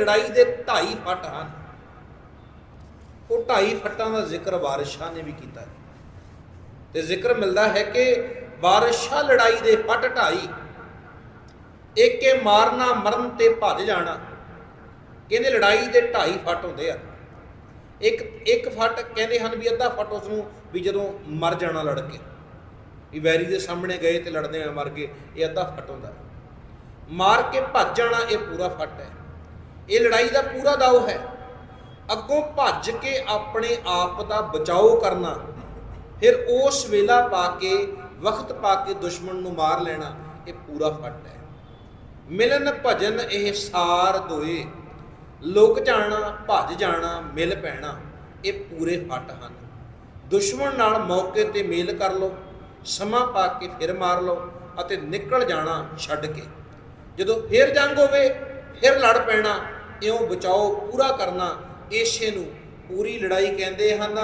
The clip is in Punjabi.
ਲੜਾਈ ਦੇ ਢਾਈ ਫੱਟ ਹਨ। ਉਹ ਢਾਈ ਫੱਟਾਂ ਦਾ ਜ਼ਿਕਰ ਵਾਰਿਸ਼ਾਂ ਨੇ ਵੀ ਕੀਤਾ ਤੇ ਜ਼ਿਕਰ ਮਿਲਦਾ ਹੈ ਕਿ ਵਾਰਿਸ਼ਾਂ ਲੜਾਈ ਦੇ ਫੱਟ ਢਾਈ, ਏਕੇ ਮਾਰਨਾ, ਮਰਨ ਤੇ ਭੱਜ ਜਾਣਾ, ਕਹਿੰਦੇ ਲੜਾਈ ਦੇ ਢਾਈ ਫੱਟ ਹੁੰਦੇ ਆ। ਇੱਕ ਇੱਕ ਫੱਟ ਕਹਿੰਦੇ ਹਨ ਵੀ ਅੱਧਾ ਫੱਟ ਉਸ ਨੂੰ ਵੀ ਜਦੋਂ ਮਰ ਜਾਣਾ ਲੜ ਕੇ ਵੀ ਵੈਰੀ ਦੇ ਸਾਹਮਣੇ ਗਏ ਤੇ ਲੜਦੇ ਆ, ਮਰ ਗਏ, ਇਹ ਅੱਧਾ ਫੱਟ ਹੁੰਦਾ। ਮਾਰ ਕੇ ਭੱਜ ਜਾਣਾ ਇਹ ਪੂਰਾ ਫੱਟ ਹੈ। ਇਹ ਲੜਾਈ ਦਾ ਪੂਰਾ ਦਾਅ ਹੈ। ਅੱਗੋਂ ਭੱਜ ਕੇ ਆਪਣੇ ਆਪ ਦਾ ਬਚਾਓ ਕਰਨਾ, ਫਿਰ ਉਸ ਵੇਲਾ ਪਾ ਕੇ ਵਕਤ ਪਾ ਕੇ ਦੁਸ਼ਮਣ ਨੂੰ ਮਾਰ ਲੈਣਾ, ਇਹ ਪੂਰਾ ਫੱਟ ਹੈ। ਮਿਲਨ ਭਜਨ ਇਹ ਸਾਰ ਦੋਏ ਲੋਕ ਜਾਣਾ, ਭੱਜ ਜਾਣਾ, ਮਿਲ ਪੈਣਾ, ਇਹ ਪੂਰੇ ਫੱਟ ਹਨ। ਦੁਸ਼ਮਣ ਨਾਲ ਮੌਕੇ ਤੇ ਮੇਲ ਕਰ ਲਓ, ਸਮਾਂ ਪਾ ਕੇ ਫਿਰ ਮਾਰ ਲਓ ਅਤੇ ਨਿਕਲ ਜਾਣਾ ਛੱਡ ਕੇ। ਜਦੋਂ ਫਿਰ ਜੰਗ ਹੋਵੇ, ਫਿਰ ਲੜ ਪੈਣਾ ਇਉਂ ਬਚਾਓ ਪੂਰਾ ਕਰਨਾ ਏਸ਼ੇ ਨੂੰ ਪੂਰੀ ਲੜਾਈ ਕਹਿੰਦੇ ਹਨ।